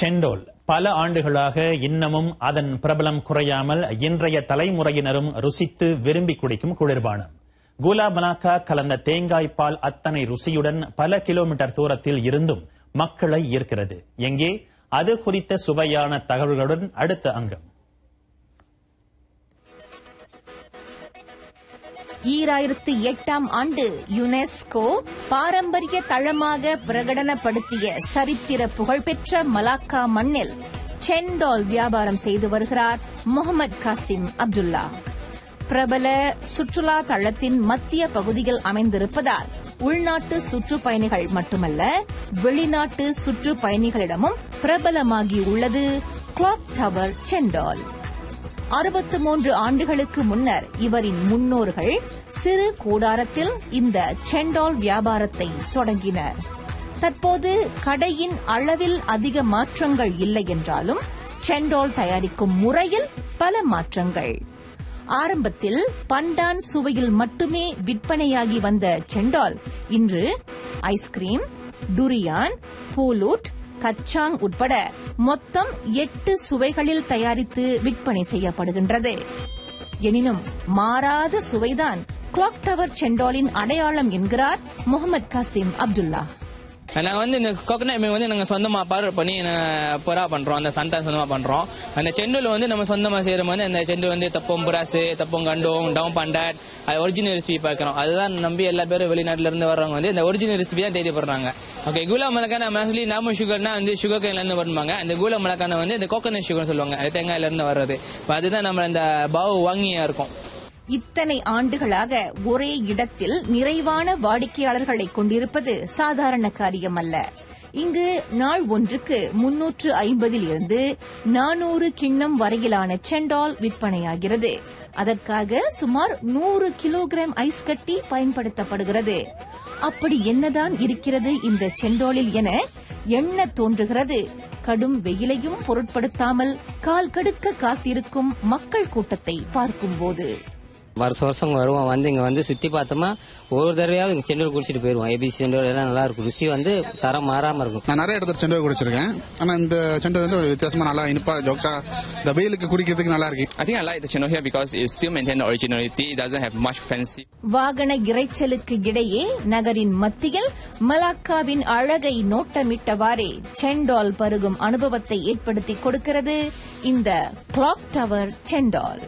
Cendol. பல ஆண்டுகளாக இன்னமும் அதன் பிரபலம் குறையாமல் இன்றைய தலைமுறையினரும் ருசித்து விரும்பி குடிக்கும் குளிர்பானம். குலா மலாக்கா கலந்த தேங்காய் பால் அத்தனை ருசியுடன் பல கிலோமீட்டர் தூரத்தில் இருந்தும் மக்களை ஈர்க்கிறது. எங்கே? அது குறித்த சுவையான தகவல்களுடன் அடுத்த அங்கம். ஈராயிரத்து எட்டாம் ஆண்டு யுனெஸ்கோ பாரம்பரிய தளமாக பிரகடனப்படுத்திய சரித்திர புகழ்பெற்ற மலாக்கா மண்ணில் சென்டால் வியாபாரம் செய்து வருகிறார் முகமது காசிம் அப்துல்லா. பிரபல சுற்றுலா தளத்தின் மத்திய பகுதியில் அமைந்திருப்பதால் உள்நாட்டு சுற்றுப்பயணிகள் மட்டுமல்ல வெளிநாட்டு சுற்றுப்பயணிகளிடமும் பிரபலமாகி உள்ளது கிளாக் டவர் சென்டால். அறுபத்து மூன்று ஆண்டுகளுக்கு முன்னர் இவரின் முன்னோர்கள் சிறு கூடாரத்தில் இந்த செண்டால் வியாபாரத்தை தொடங்கினர். தற்போது கடையின் அளவில் அதிக மாற்றங்கள் இல்லை என்றாலும் செண்டால் தயாரிக்கும் முறையில் பல மாற்றங்கள். ஆரம்பத்தில் பண்டான் சுவையில் மட்டுமே விற்பனையாகி வந்த செண்டால் இன்று ஐஸ்கிரீம் டுரியான் பூலூட் கச்சாங் உட்பட மொத்தம் எட்டு சுவைகளில் தயாரித்து விற்பனை செய்யப்படுகின்றது. எனினும் மாறாத சுவைதான் கிளாக் டவர் செண்டாலின் அடையாளம் என்கிறார் முகமது காசிம் அப்துல்லா. நாங்கள் வந்து இந்த கோகனட் மீன் வந்து நாங்கள் சொந்தமாக பவர் பண்ணி புறா பண்ணுறோம் அந்த சந்தா சொந்தமாக பண்ணுறோம் அந்த செண்டில் வந்து நம்ம சொந்தமாக செய்கிற மாதிரி அந்த செண்டு வந்து தப்பம் புராசு தப்பம் கண்டோம் டவுன் பண்டாட் அது ஒரிஜினல் ரெசிபி பார்க்குறோம். அதுதான் நம்பி எல்லா பேரும் வெளிநாட்டிலேருந்து வர்றவங்க வந்து இந்த ஒரிஜினல் ரெசிபி தான் தேடிப்படுறாங்க. ஓகே கூலா மலக்கான மோஸ்ட்லி நாம சுகர்னா வந்து சுகர் கேன்ல வருவாங்க அந்த கூலா மலக்கான வந்து இந்த கோகனட் சுகர்னு சொல்லுவாங்க. அது இருந்து வர்றது. இப்போ அதுதான் நம்ம அந்த பாவு வாங்கியாக இருக்கும். இத்தனை ஆண்டுகளாக ஒரே இடத்தில் நிறைவான வாடிக்கையாளர்களை கொண்டிருப்பது சாதாரண காரியமல்ல. இங்கு நாள் ஒன்றுக்கு முன்னூற்று ஐம்பதில் இருந்து நானூறு கிண்ணம் வரையிலான செண்டால் விற்பனையாகிறது. அதற்காக சுமார் நூறு கிலோகிராம் ஐஸ் கட்டி பயன்படுத்தப்படுகிறது. அப்படி என்னதான் இருக்கிறது இந்த செண்டோலில் என எண்ண தோன்றுகிறது. கடும் வெயிலையும் பொருட்படுத்தாமல் கால் கடுக்க காத்திருக்கும் மக்கள் கூட்டத்தை பார்க்கும்போது. வருஷம் வருஷம் வருவோம். வந்து இங்க வந்து சுத்தி பார்த்தோமா ஒரு தடவையாவது இங்க செண்டோல் குடிச்சிட்டு போயிருவோம். ஏபிசி செண்டோல் எல்லாம் நல்லா இருக்கும். ருசி வந்து தரம் மாறாம இருக்கும். நான் நிறைய இடத்துல செண்டோல் குடிச்சிருக்கேன். ஆனா இந்த செண்டோல் வந்து ஒரு வித்தியாசமா நல்லா இனிப்பா ஜோக்கா இந்த வெயிலுக்கு குடிக்கிறதுக்கு நல்லா இருக்கு. I think I like the channel here because it still maintain the originality. It doesn't have much fancy. வாகன இரைச்சலுக்கு இடையே நகரின் மத்தியில் மலாக்காவின் அழகை நோட்டமிட்டவாறே செண்டால் பருகும் அனுபவத்தை ஏற்படுத்தி கொடுக்கிறது இந்த கிளாக் டவர் செண்டால்.